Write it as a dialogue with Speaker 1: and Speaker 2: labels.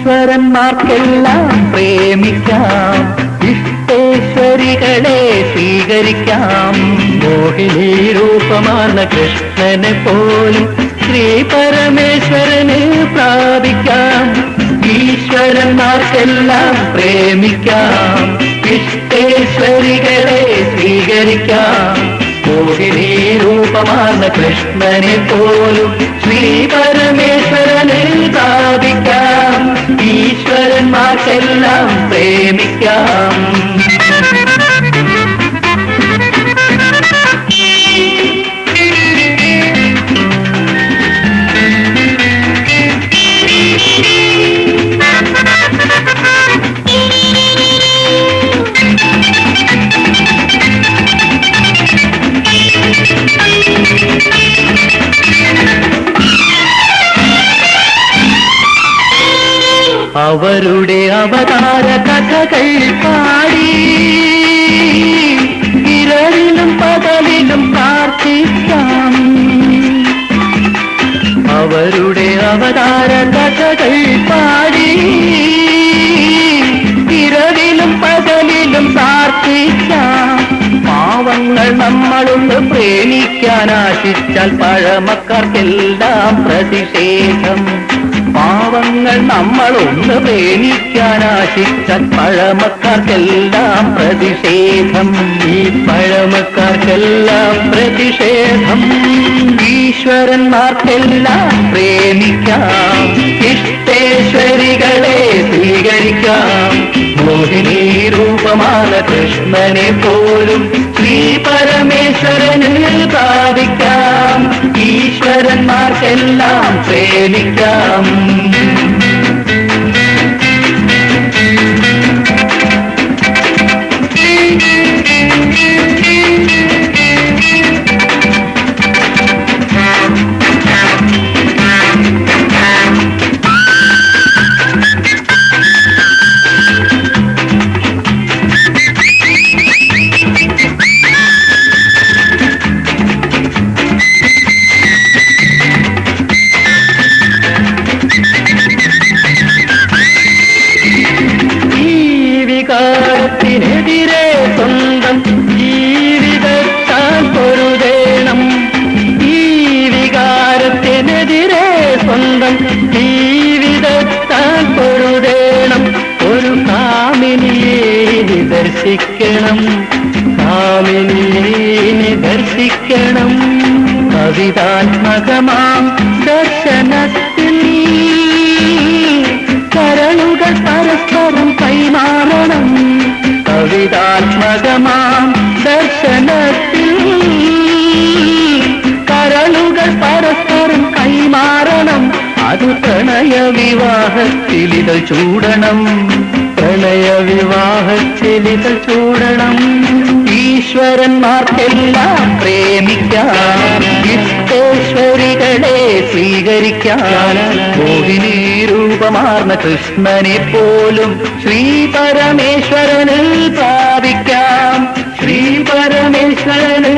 Speaker 1: ഈശ്വരന്മാർക്കെല്ലാം പ്രേമിക്കാം. ഇഷ്ടേശ്വരികളെ സ്വീകരിക്കാം. മോഹിനി രൂപമാണ് കൃഷ്ണനെ പോലും ശ്രീ പരമേശ്വരനെ പ്രാപിക്കാം. ഈശ്വരന്മാർക്കെല്ലാം പ്രേമിക്കാം. ഇഷ്ടേശ്വരികളെ സ്വീകരിക്കാം. മോഹിനി രൂപമാണ് കൃഷ്ണനെ പോലും ശ്രീ പരമേശ്വരനെ സ്ഥാപിക്കാം ഈശ്വരന്മാർക്കെല്ലാം പ്രേമിക്കാം അവരുടെ അവതാര കഥകൾ പാടി. ഇരളിലും പകലിലും പ്രാർത്ഥിക്കാം. അവരുടെ അവതാര കഥകൾ പാടി. ഇരവിലും പകലിലും പ്രാർത്ഥിക്കാം. പാവങ്ങൾ നമ്മളൊന്ന് പ്രേമിക്കാൻ ആശിച്ചാൽ പഴമക്കാർക്കെല്ലാം പ്രതിഷേധം. പാവങ്ങൾ നമ്മളൊന്ന് പ്രേമിക്കാൻ ആശിച്ചാൽ പഴമക്കാർക്കെല്ലാം പ്രതിഷേധം. ഈ പഴമക്കാർക്കെല്ലാം പ്രതിഷേധം. ഈശ്വരന്മാർക്കെല്ലാം പ്രേമിക്കാം. ഇഷ്ടേശ്വരികളെ സ്വീകരിക്കാം. മോഹിനി രൂപമാണ് കൃഷ്ണനെ പോലും ശ്രീ പരമേശ്വരന് സാധിക്കാം ഈശ്വരന്മാർക്കെല്ലാം പ്രേമിക്കാം. വികാരത്തിനെതിരെ സ്വന്തം ജീവിതത്താൽ പൊരുതേണം. ഈ വികാരത്തിനെതിരെ സ്വന്തം ജീവിതത്താൽ പൊരുതേണം. ഒരു കാമിനിയെ ദർശിക്കണം. കാമിനിയെ ദർശിക്കണം. കവിതാത്മകമാം ദർശനത്തിൽ കവിതാത്മകമാം ദർശനത്തിൽ. കരളുകൾ പരസ്പരം കൈമാറണം. അത് പ്രണയ വിവാഹത്തിലിത ചൂടണം. പ്രണയ വിവാഹത്തിലിത ചൂടണം. ഈശ്വരന്മാർക്കെല്ലാം പ്രേമിക്കാം. ഇഷ്ടേശ്വരികളെ സ്വീകരിക്കാൻ മാർന്ന കൃഷ്ണനെ പോലും ശ്രീ പരമേശ്വരനിൽ പ്രാപിക്കാം. ശ്രീ പരമേശ്വരനിൽ